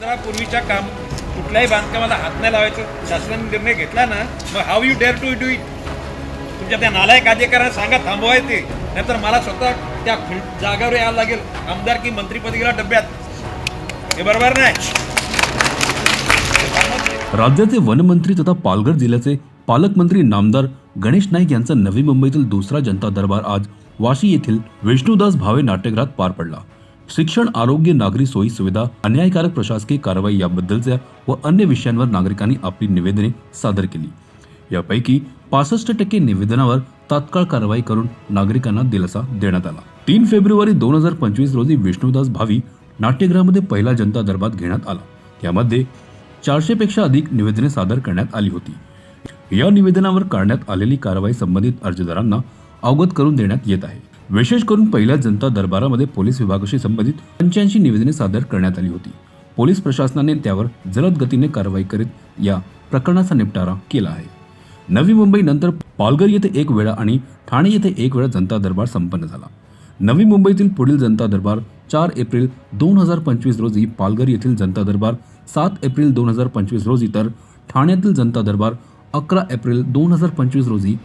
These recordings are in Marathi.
पूर्वीच्या काम कुठल्याही बांधकामाला हात नाही लावायचं. शासनाने निर्णय घेतला ना मग how you dare to do it तुमच्या त्या नालायक अधिकाऱ्यांना सांगा थांबवायचे नाहीतर मला स्वतः त्या जागेवर यायला लागेल. आमदार की मंत्रीपदी गेला डब्यात. हे बरोबर नाही. राज्याचे वनमंत्री तथा पालघर जिल्ह्याचे पालकमंत्री नामदार गणेश नाईक यांचा नवी मुंबईतील दुसरा जनता दरबार आज वाशी येथील विष्णुदास भावे नाट्यगृहात पार पडला. शिक्षण आरोग्य नागरी सोयी सुविधा अन्यायकारक प्रशासकीय कारवाई याबद्दलच्या व अन्य विषयांवर नागरिकांनी आपली निवेदने सादर केली. यापैकी पासष्ट टक्के निवेदनावर तात्काळ कारवाई करून नागरिकांना दिलासा देण्यात आला. तीन फेब्रुवारी दोन हजार पंचवीस रोजी विष्णुदास भावी नाट्यगृहामध्ये पहिला जनता दरबार घेण्यात आला. यामध्ये चारशे पेक्षा अधिक निवेदने सादर करण्यात आली होती. या निवेदनावर करण्यात आलेली कारवाई संबंधित अर्जदारांना अवगत करून देण्यात येत आहे. विशेष करून पहिल्या जनता दरबारामध्ये पोलीस विभागाशी संबंधित पंच्याऐंशी निवेदने सादर करण्यात आली होती. पोलीस प्रशासनाने त्यावर जलद गतीने कारवाई करीत या प्रकरणाचा निपटारा केला आहे. नवी मुंबई नंतर पालघर येथे एक वेळा आणि ठाणे येथे एक वेळा जनता दरबार संपन्न झाला. नवी मुंबईतील पुढील जनता दरबार चार एप्रिल दोन हजार पंचवीस रोजी पालघर येथील जनता दरबार सात एप्रिल दोन हजार पंचवीस रोजी तर ठाण्यातील जनता दरबार अकरा एप्रिल दोन हजार पंचवीस रोजी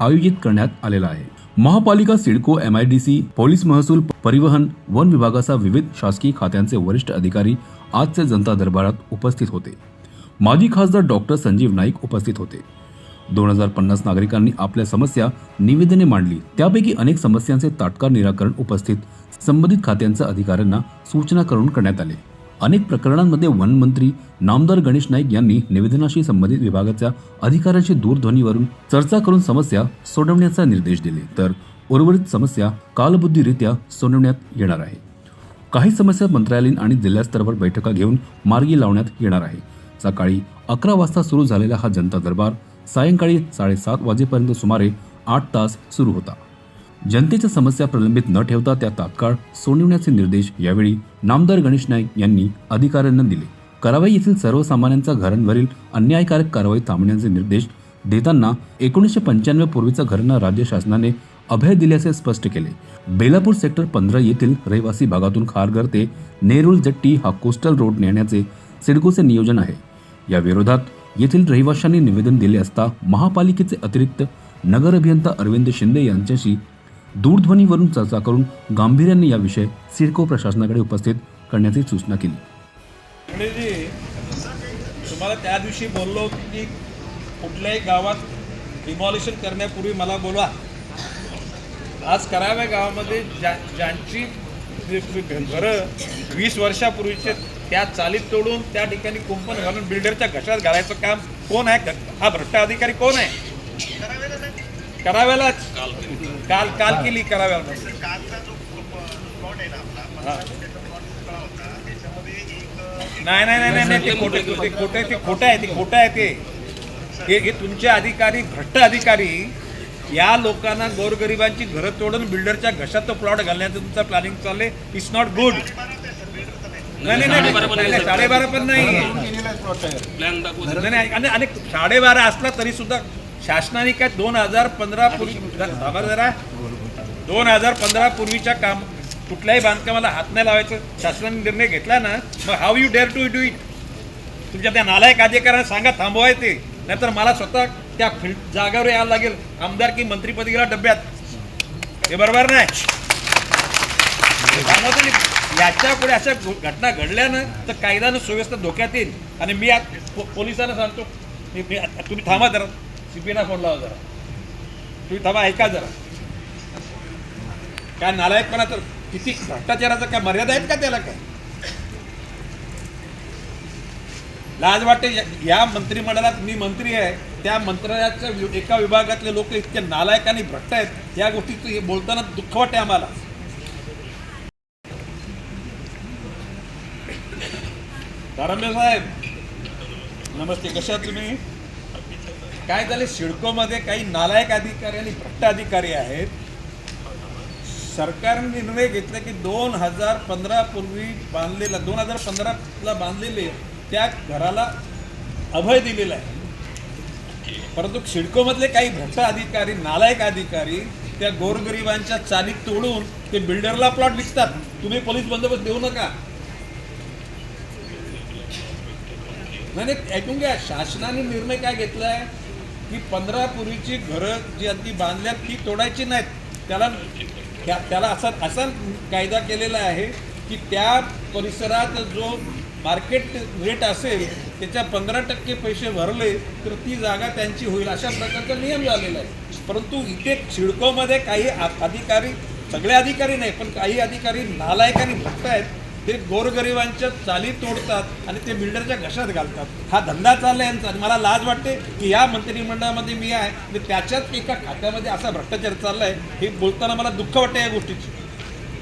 आयोजित करण्यात आलेला आहे. महापालिका CIDCO M I D C police महसूल परिवहन वन विभागासह विविध शासकीय खात्यांचे वरिष्ठ अधिकारी आजच्या जनता दरबारात उपस्थित होते. माजी खासदार डॉक्टर संजीव नाईक उपस्थित होते. दोन हजार पन्नास नागरिकांनी आपल्या समस्या निवेदने मांडली. त्यापैकी अनेक समस्यांचे तात्काळ निराकरण उपस्थित संबंधित खात्यांच्या अधिकाऱ्यांना सूचना करून करण्यात आले. अनेक प्रकरणांमध्ये वनमंत्री नामदार गणेश नाईक यांनी निवेदनाशी संबंधित विभागाच्या अधिकाऱ्यांशी दूरध्वनीवरून चर्चा करून समस्या सोडवण्याचा निर्देश दिले. तर उर्वरित समस्या कालबुद्धीरित्या सोडवण्यात येणार आहे. काही समस्या मंत्रालयीन आणि जिल्हास्तरावर बैठका घेऊन मार्गी लावण्यात येणार आहे. सकाळी अकरा वाजता सुरू झालेला हा जनता दरबार सायंकाळी साडेसात वाजेपर्यंत सुमारे आठ तास सुरू होता. जनतेच्या समस्या प्रलंबित न ठेवता त्या तात्काळ सोडवण्याचे निर्देश यावेळी नामदार गणेश नाईक यांनी अधिकाऱ्यांना दिले. कारवाई येथील सर्वसामान्यांच्या घरांवरील अन्यायकारक कारवाई थांबण्याचे निर्देश देताना एकोणीसशे पंच्याण्णव पूर्वीचा घरांना राज्य शासनाने अभय दिल्याचे स्पष्ट केले. बेलापूर सेक्टर पंधरा येथील रहिवासी भागातून खारघर ते नेरुल जट्टी हा कोस्टल रोड नेण्याचे सिडकोचे नियोजन आहे. या विरोधात येथील रहिवाशांनी निवेदन दिले असता महापालिकेचे अतिरिक्त नगर अभियंता अरविंद शिंदे यांच्याशी दूरध्वनीवरून चर्चा करून गांभीर्याने या विषय सिडको प्रशासनाकडे उपस्थित करण्याची सूचना केली. तुम्हाला त्या दिवशी बोललो की कुठल्याही गावात डिमॉलिशन करण्यापूर्वी मला बोलवा. आज कराव्या गावामध्ये ज्या ज्यांची घरं वीस वर्षापूर्वीचे त्या चालीत तोडून त्या ठिकाणी कुंपण घालून बिल्डरच्या घशात घालायचं काम कोण आहे? हा भ्रष्ट अधिकारी कोण आहे? कराव्यालाच. काल काल. केली कराव्याला. कालचा जो प्लॉट आहे ना आपला. त्याचा प्लॉट मोकळा होता त्याच्यामध्ये एक नाही नाही नाही नाही, नाही ते खोटे ते खोटे ते खोटं आहे ते खोटं आहे ते. हे हे तुमचे अधिकारी भ्रष्ट अधिकारी या लोकांना गोरगरिबांची घरं तोडून बिल्डरच्या घशात तो प्लॉट घालण्याचं तुमचं प्लॅनिंग चाललंय इट्स नॉट गुड नाही. नाही, नाही साडेबारा पण नाही नाही, नाही आणि आणि साडेबारा असला तरी सुद्धा शासनाने काय दोन हजार पंधरा पूर्वी जरा. दोन हजार पंधरा पूर्वीच्या काम कुठल्याही बांधकामाला हात नाही लावायचं. शासनाने निर्णय घेतला ना मग how you dare to do it तुमच्या त्या नालायक अधिकाऱ्यांना सांगा थांबवाय ते. नाहीतर मला स्वतः त्या फिल्ड जागावर यायला लागेल. आमदार की मंत्रीपदी गेला डब्यात. हे बरोबर नाही. याच्यापुढे अशा घटना घडल्या ना तर कायदा सुव्यवस्था धोक्यात येईल. आणि मी आज पो- पोलिसांना सांगतो तुम्ही थांबा जरा. सीपीना फोन लावा जरा. तुम्ही थांबा ऐका जरा. काय नालायकपणा तर किती भ्रष्टाचाराचं काय मर्यादा आहेत का त्याला काय? लाज वाटते या- मंत्रिमंडळात मी मंत्री आहे त्या मंत्रालयाच्या एका विभागातले लोक इतके नालायक आणि भ्रष्ट आहेत या गोष्टी बोलताना दुःख वाटते आम्हाला. साहेब नमस्ते कशा आहात तुम्ही? काय झाले सिडकोमध्ये काही नालायक अधिकारी आणि भ्रष्ट अधिकारी आहेत. सरकारने निर्णय घेतला की दोन हजार पंधरा पूर्वी बांधलेला दोन हजार पंधराला बांधलेले त्या घराला अभय दिलेलं आहे. परंतु सिडकोमधले काही भ्रष्ट अधिकारी नालायक अधिकारी त्या गोरगरिबांच्या चालीत तोडून ते बिल्डरला प्लॉट विकतात. तुम्ही पोलीस बंदोबस्त देऊ नका. नाही ऐकून घ्या शासनाने निर्णय काय घेतलाय? की पंधरा पूर्वीची घरं जी अगदी बांधल्यात ती तोडायची नाहीत. त्याला त्या त्याला असा असा कायदा केलेला आहे की त्या परिसरात जो मार्केट रेट असेल त्याच्या पंधरा टक्के पैसे भरले तर ती जागा त्यांची होईल. अशा प्रकारचा नियम झालेला आहे. परंतु इथे शिडकोमध्ये काही आ- अधिकारी सगळे अधिकारी नाही पण काही अधिकारी नालायकांनी फक्त आहेत ते गोरगरिबांच्या चाली तोडतात आणि ते बिल्डरच्या घशात घालतात. हा धंदा चालला यांचा. आणि मला लाज वाटते की या मंत्रिमंडळामध्ये मी आहे आणि त्याच्याच एका खात्यामध्ये असा भ्रष्टाचार चालला आहे हे बोलताना मला दुःख वाटतं या गोष्टीची.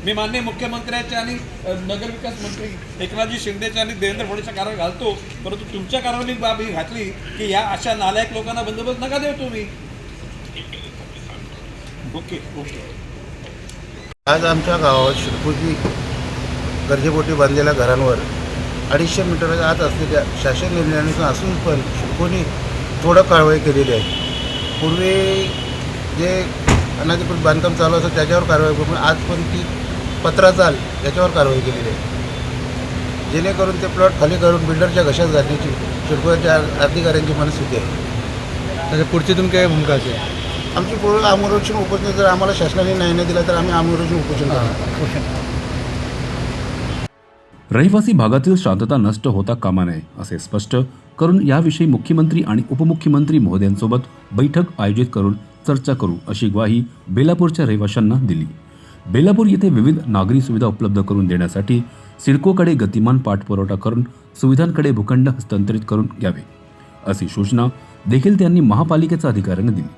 मी माननीय मुख्यमंत्र्याच्या आणि नगरविकास मंत्री एकनाथजी शिंदेच्या आणि देवेंद्र फडणवीसच्या कारण घालतो. परंतु तुमच्या कारवाई बाब ही घातली की या अशा नालायक लोकांना बंदोबस्त नका देऊ तुम्ही. Okay okay. आज आमच्या गावात शिरपूरची गरजेपोटी बांधलेल्या घरांवर अडीचशे मीटरच्या आत असलेल्या शासन निर्णयानुसार असून पण शिरपूरनी थोडं कारवाई केलेली आहे. पूर्वी जे अनाधिकृत बांधकाम चालू असतं त्याच्यावर कारवाई करू पण आज पण ती पत्राचाल याच्यावर कारवाई केलेली आहे. जेणेकरून ते प्लॉट खाली करून बिल्डरच्या घशात घालण्याची शिरपूरच्या अधिकाऱ्यांची मनस्थिती आहे. त्याच्या पुढची तुमची काय भूमिका असेल? आमची पूर्ण आमरोक्षण उपोषण जर आम्हाला शासनाने न्याय नाही दिला तर आम्ही आमरोक्षण उपोषण करणार. रहिवासी भागातील शांतता नष्ट होता कामा नये असे स्पष्ट करून याविषयी मुख्यमंत्री आणि उपमुख्यमंत्री महोदयांसोबत बैठक आयोजित करून चर्चा करू अशी ग्वाही बेलापूरच्या रहिवाशांना दिली. बेलापूर येथे विविध नागरी सुविधा उपलब्ध करून देण्यासाठी सिडकोकडे गतिमान पाठपुरवठा करून सुविधांकडे भूखंड हस्तांतरित करून घ्यावे अशी सूचना देखील त्यांनी महापालिकेच्या अधिकाऱ्यांना दिली.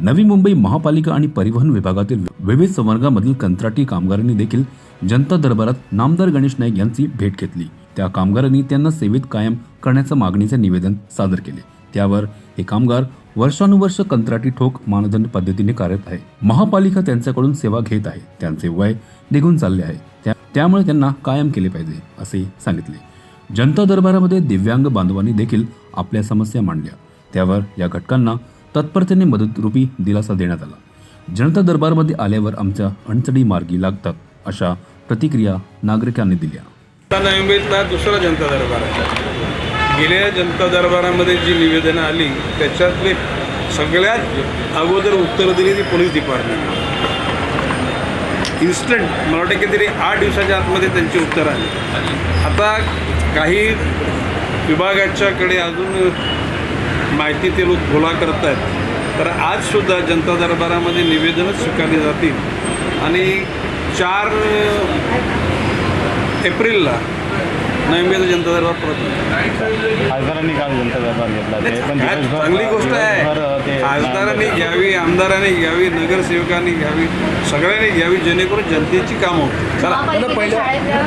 नवी मुंबई महापालिका आणि परिवहन विभागातील विविध संवर्गामधील कंत्राटी कामगारांनी देखील जनता दरबारात नामदार गणेश नाईक यांची भेट घेतली. त्या कामगारांनी त्यांना सेवेत कायम करण्याचं मागणीचे निवेदन सादर केले. त्यावर हे कामगार वर्षानुवर्ष कंत्राटी ठोक मानदंड पद्धतीने कार्यरत आहे. महापालिका त्यांच्याकडून सेवा घेत आहे. त्यांचे वय निघून चालले आहे. त्या- त्यामुळे त्यांना कायम केले पाहिजे असे सांगितले. जनता दरबारामध्ये दिव्यांग बांधवांनी देखील आपल्या समस्या मांडल्या. त्यावर या घटकांना तत्परतेने मदतरूपी दिलासा देण्यात आला. जनता दरबारमध्ये आल्यावर आमच्या अडचणी मार्गी लागतात अशा प्रतिक्रिया नागरिकांनी दिल्या नोव्हेंबरला दुसरा जनता दरबार आहे. गेल्या जनता दरबारामध्ये जी निवेदनं आली त्याच्यातले सगळ्यात अगोदर उत्तरं दिली ती पोलीस डिपार्टमेंट इन्स्टंट मला वाटतं कितीतरी आठ दिवसाच्या आतमध्ये त्यांची उत्तरं आली. आता काही विभागाच्याकडे अजून माहिती ते लोक गोळा करत आहेत तर आजसुद्धा जनता दरबारामध्ये निवेदनच स्वीकारली जातील. आणि चार एप्रिलला नोव्हेंबरचा जनता दरबार परत. खासदारांनी काल जनता दरबार घेतला ते पण दिवसभर- चांगली गोष्ट दिवसभर आहे. खासदारांनी घ्यावी आमदारांनी घ्यावी नगरसेवकांनी घ्यावी सगळ्यांनी घ्यावी जेणेकरून जनतेची कामं होतील. चला. महापालिकेच्या शाळेतल्या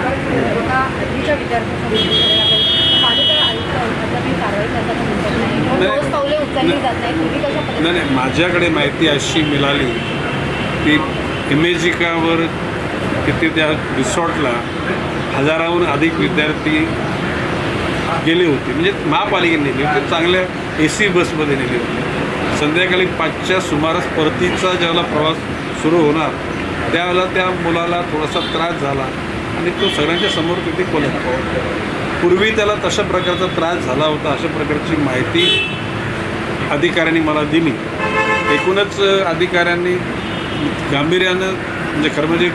एका आठवीच्या विद्यार्थ्यांसमोर पालिका आयुक्त अद्यापही कारवाई करताना दिसत नाही. किंवा नाही. ठोस पावले उचलली जात नाही तुम्ही कशा नाही पद्धतीने नाही माझ्याकडे माहिती अशी मिळाली की इमेजिकावर तिथे त्या रिसॉर्टला हजाराहून अधिक विद्यार्थी गेले होते. म्हणजे महापालिकेने नेले होते. चांगल्या ए सी बसमध्ये नेले होते. संध्याकाळी पाचच्या सुमारास परतीचा ज्यावेळेला प्रवास सुरू होणार त्यावेळेला त्या मुलाला थोडासा त्रास झाला आणि तो सगळ्यांच्या समोर तिथे कोल्हा पूर्वी त्याला तशा प्रकारचा त्रास झाला होता अशा प्रकारची माहिती अधिकाऱ्यांनी मला दिली. एकूणच अधिकाऱ्यांनी गांभीर्यानं म्हणजे खरं म्हणजे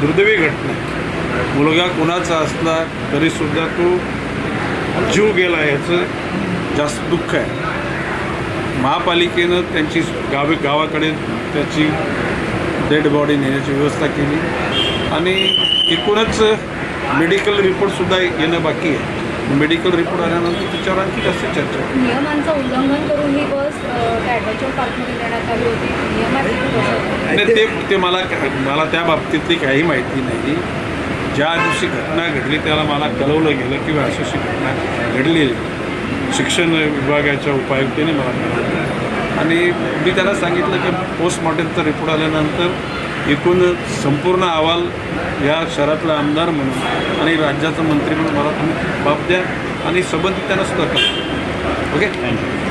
दुर्दैवी घटना. आहे. मुलगा कुणाचा असला तरीसुद्धा तो जीव गेला याचं जास्त दुःख आहे. महापालिकेनं त्यांची गावी गावाकडे त्याची डेड बॉडी नेण्याची व्यवस्था केली. आणि एकूणच मेडिकल रिपोर्टसुद्धा येणं बाकी आहे. मेडिकल रिपोर्ट आल्यानंतर त्याच्यावर आणखी जास्त चर्चा. नियमांचं उल्लंघन करून ही बस ॲडव्हेंचर पार्कमध्ये नेण्यात आली होती. ते ते मला मला त्या बाबतीतली काही माहिती नाही. ज्या दिवशी घटना घडली त्याला मला कळवलं गेलं किंवा अशी अशी घटना घडली. शिक्षण विभागाच्या उपायुक्तेने मला कळवलं. आणि मी त्याला सांगितलं की पोस्टमॉर्टमचा रिपोर्ट आल्यानंतर एकूण संपूर्ण अहवाल या शहरातला आमदार म्हणून आणि राज्याचा मंत्री म्हणून मला तुम्ही बाब द्या आणि संबंधित त्यांना सुद्धा करा. ओके? थँक्यू